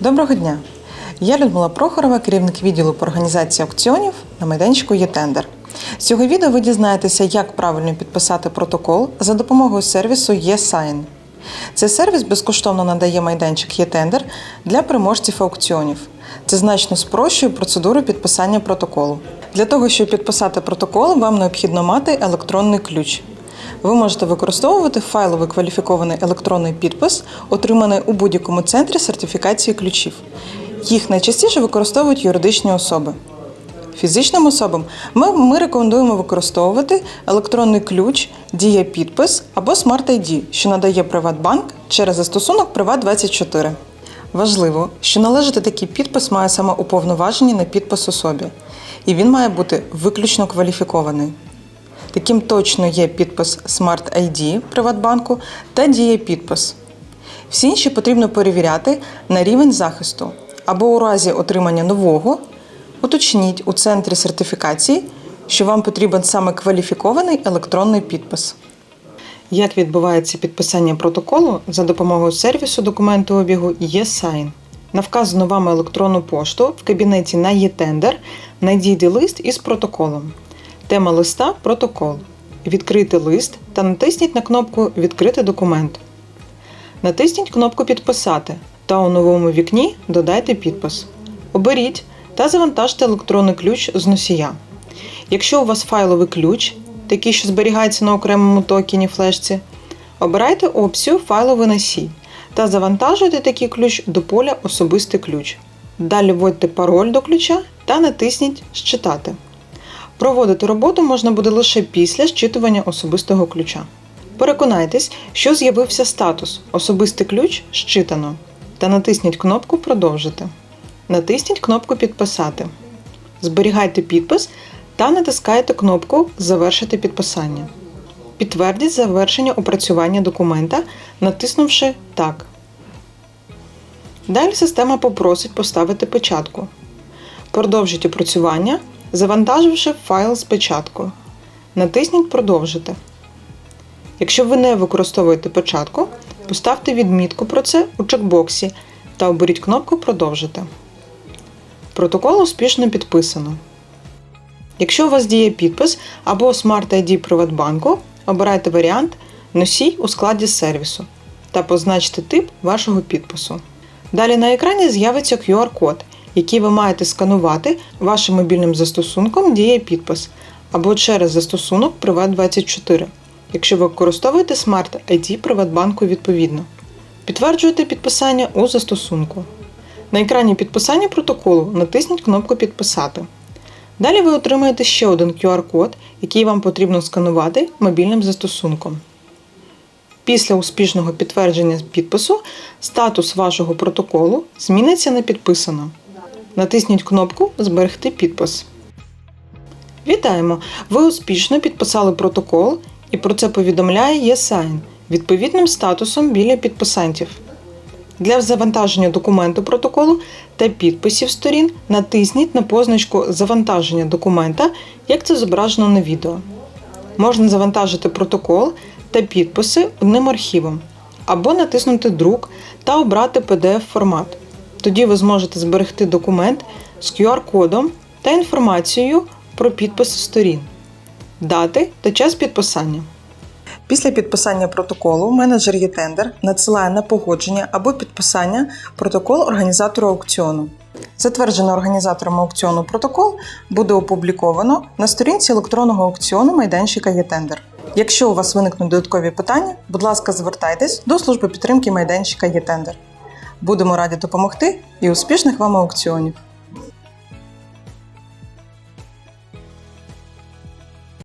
Доброго дня! Я Людмила Прохорова, керівник відділу по організації аукціонів на майданчику «Єтендер». З цього відео ви дізнаєтеся, як правильно підписати протокол за допомогою сервісу «ЄСайн». Цей сервіс безкоштовно надає майданчик «Єтендер» для переможців аукціонів. Це значно спрощує процедуру підписання протоколу. Для того, щоб підписати протокол, вам необхідно мати електронний ключ. Ви можете використовувати файловий кваліфікований електронний підпис, отриманий у будь-якому центрі сертифікації ключів. Їх найчастіше використовують юридичні особи. Фізичним особам ми, ми рекомендуємо використовувати електронний ключ, дія підпис або Smart ID, що надає Приватбанк через застосунок Приват24. Важливо, що належати такий підпис має саме уповноважені на підпис особі, і він має бути виключно кваліфікований. Таким точно є підпис Smart ID Приватбанку та діє підпис. Всі інші потрібно перевіряти на рівень захисту або у разі отримання нового уточніть у центрі сертифікації, що вам потрібен саме кваліфікований електронний підпис. Як відбувається підписання протоколу за допомогою сервісу документообігу eSign? На вказану вами електронну пошту в кабінеті на eTender надійде лист із протоколом. Тема листа протокол. Відкрити лист та натисніть на кнопку Відкрити документ. Натисніть кнопку Підписати та у новому вікні додайте підпис. Оберіть та завантажте електронний ключ з носія. Якщо у вас файловий ключ, такий, що зберігається на окремому токені флешці, обирайте опцію Файловий носій та завантажуйте такий ключ до поля Особистий ключ. Далі вводьте пароль до ключа та натисніть Считати. Проводити роботу можна буде лише після зчитування особистого ключа. Переконайтесь, що з'явився статус Особистий ключ щитано та натисніть кнопку Продовжити. Натисніть кнопку Підписати. Зберігайте підпис та натискайте кнопку Завершити підписання. Підтвердіть завершення опрацювання документа, натиснувши Так. Далі система попросить поставити печатку. Продовжіть опрацювання, завантаживши файл з печаткою. Натисніть Продовжити. Якщо ви не використовуєте печатку, поставте відмітку про це у чекбоксі та оберіть кнопку Продовжити. Протокол успішно підписано. Якщо у вас діє підпис або Smart ID Приватбанку, обирайте варіант Носій у складі сервісу та позначте тип вашого підпису. Далі на екрані з'явиться QR-код, який ви маєте сканувати вашим мобільним застосунком Діє підпис або через застосунок Приват24, якщо ви використовуєте Smart ID Приватбанку відповідно. Підтверджуйте підписання у застосунку. На екрані підписання протоколу натисніть кнопку Підписати. Далі ви отримаєте ще один QR-код, який вам потрібно сканувати мобільним застосунком. Після успішного підтвердження підпису статус вашого протоколу зміниться на підписано. Натисніть кнопку Зберегти підпис. Вітаємо! Ви успішно підписали протокол і про це повідомляє eSign відповідним статусом біля підписантів. Для завантаження документу протоколу та підписів сторін натисніть на позначку Завантаження документа, як це зображено на відео. Можна завантажити протокол та підписи одним архівом, або натиснути Друк та обрати PDF формат. Тоді ви зможете зберегти документ з QR-кодом та інформацією про підписи сторін, дати та час підписання. Після підписання протоколу менеджер ЄТендер надсилає на погодження або підписання протокол організатору аукціону. Затверджений організатором аукціону протокол буде опубліковано на сторінці електронного аукціону майданчика ЄТендер. Якщо у вас виникнуть додаткові питання, будь ласка, звертайтесь до служби підтримки майданчика ЄТендер. Будемо раді допомогти і успішних вам аукціонів!